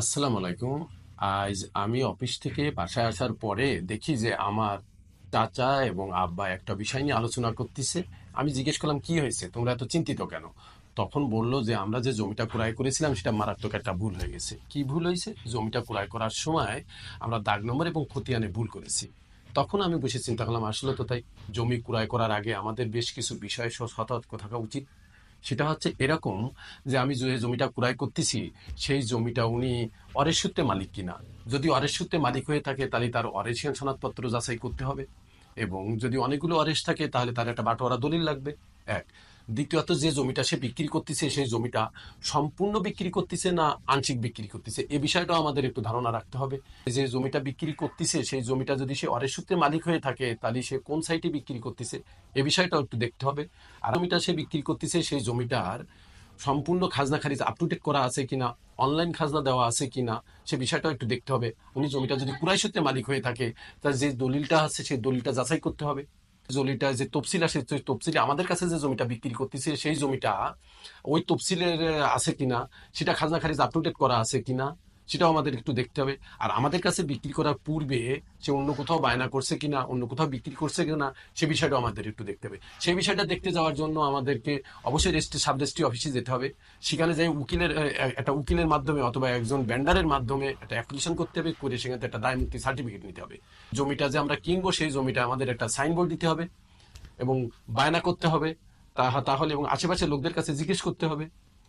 আসসালামু আলাইকুম। আজ আমি অফিস থেকে বাসায় আসার পরে দেখি যে আমার চাচা এবং আব্বা একটা বিষয় নিয়ে আলোচনা করতেছে। আমি জিজ্ঞেস করলাম, কি হয়েছে? তোমরা এত চিন্তিত কেন? তখন বলল যে, আমরা যে জমিটা ক্রয় করেছিলাম, সেটা মারাত্মক একটা ভুল হয়ে গেছে। কি ভুল হয়েছে? জমিটা ক্রয় করার সময় আমরা দাগ নম্বর এবং খতিয়ানে ভুল করেছি। তখন আমি বসে চিন্তা করলাম, আসলে তো তাই, জমি ক্রয় করার আগে আমাদের বেশ কিছু বিষয় সতর্ক থাকা উচিত। সেটা হচ্ছে এরকম যে আমি যে জমিটা ক্রয় করতেছি, সেই জমিটা উনি অরের সূত্রে মালিক কিনা। যদি অরের সূত্রে মালিক হয়ে থাকে, তাহলে তার অরেশিয়ান সনদপত্র যাচাই করতে হবে। এবং যদি অনেকগুলো অরেশ থাকে, তাহলে তার একটা বাটোয়ারা দলিল লাগবে। এক দ্বিতীয়ত, যে জমিটা সে বিক্রি করতেছে, সেই জমিটা সম্পূর্ণ বিক্রি করতেছে না আংশিক বিক্রি করতেছে? এ বিষয়টাও আমাদের একটু ধারণা রাখতে হবে। যে জমিটা বিক্রি করতেছে, সেই জমিটা যদি সে অরের সূত্রে মালিক হয়ে থাকে, তাহলে সে কোন সাইটে বিক্রি করতেছে? এ বিষয়টাও একটু দেখতে হবে। আর জমিটা সে বিক্রি করতেছে, সেই জমিটার সম্পূর্ণ খাজনা খারিজ আপ টু ডেট করা আছে কিনা অনলাইন খাজনা দেওয়া আছে কিনা, সে বিষয়টাও একটু দেখতে হবে। উনি জমিটা যদি কুড়াই সূত্রে মালিক হয়ে থাকে তার যে দলিলটা আছে, সেই দলিলটা যাচাই করতে হবে। জমিটা, যে তফসিল আছে সেই তফসিলে আমাদের কাছে যে জমিটা বিক্রি করতেছে, সেই জমিটা ওই তফসিলের আছে কিনা? সেটা খাজনা খারিজ আপ টু ডেট করা আছে কিনা? সেটাও আমাদের একটু দেখতে হবে। আর আমাদের কাছে বিক্রি করার পূর্বে সে অন্য কোথাও বায়না করছে কিনা, অন্য কোথাও বিক্রি করছে কিনা, সে বিষয়টাও আমাদের একটু দেখতে হবে। সেই বিষয়টা দেখতে যাওয়ার জন্য আমাদেরকে অবশ্যই রেজিস্ট্রি সাব রেজিস্ট্রি অফিসে যেতে হবে। সেখানে যাই উকিলের একটা উকিলের মাধ্যমে অথবা একজন ব্যান্ডারের মাধ্যমে একটা অ্যাপ্লিকেশন করতে হবে, করে সেখান একটা দায় মুক্তি সার্টিফিকেট নিতে হবে। জমিটা যে আমরা কিনবো, সেই জমিটা আমাদের একটা সাইনবোর্ড দিতে হবে এবং বায়না করতে হবে। তাহা, তাহলে এবং আশেপাশের লোকদের কাছে জিজ্ঞেস করতে হবে।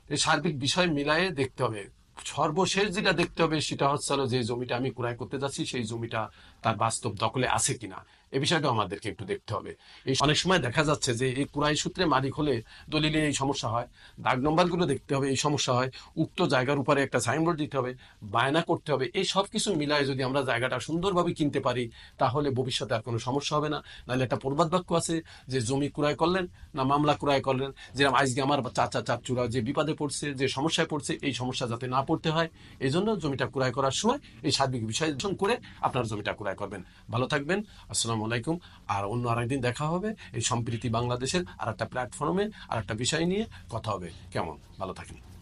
এই সার্বিক বিষয় মিলায়ে দেখতে হবে। সর্বশেষ যেটা দেখতে হবে সেটা হচ্ছে যে জমিটা আমি ক্রয় করতে যাচ্ছি, সেই জমিটা তার বাস্তব দখলে আছে কিনা। এই বিষয়টা আমাদেরকে একটু দেখতে হবে। এই অনেক সময় দেখা যাচ্ছে যে এই ক্রয় সূত্রে মালিক হলে দলিলে এই সমস্যা হয়, দাগ নম্বরগুলো দেখতে হবে, এই সমস্যা হয়, উক্ত জায়গার উপরে একটা সাইনবোর্ড দিতে হবে, বায়না করতে হবে, এই সব কিছু মিলায় যদি আমরা জায়গাটা সুন্দরভাবে কিনতে পারি, তাহলে ভবিষ্যতে আর কোনো সমস্যা হবে না। নাহলে একটা প্রবাদ বাক্য আছে যে, জমি ক্রয় করলেন না মামলা ক্রয় করলেন? যেরকম আজকে আমার চাচা চাচুরা যে বিপদে পড়ছে, যে সমস্যায় পড়ছে, এই সমস্যা যাতে না পড়তে হয় এই জন্য জমিটা ক্রয় করার সময় এই সার্বিক বিষয় করে আপনার জমিটা ক্রয় করবেন। ভালো থাকবেন। আসসালামু আলাইকুম। আর অন্য আরেকদিন দেখা হবে এই সম্প্রীতি বাংলাদেশের আর একটা প্ল্যাটফর্মে আর একটা বিষয় নিয়ে কথা হবে। কেমন? ভালো থাকেন।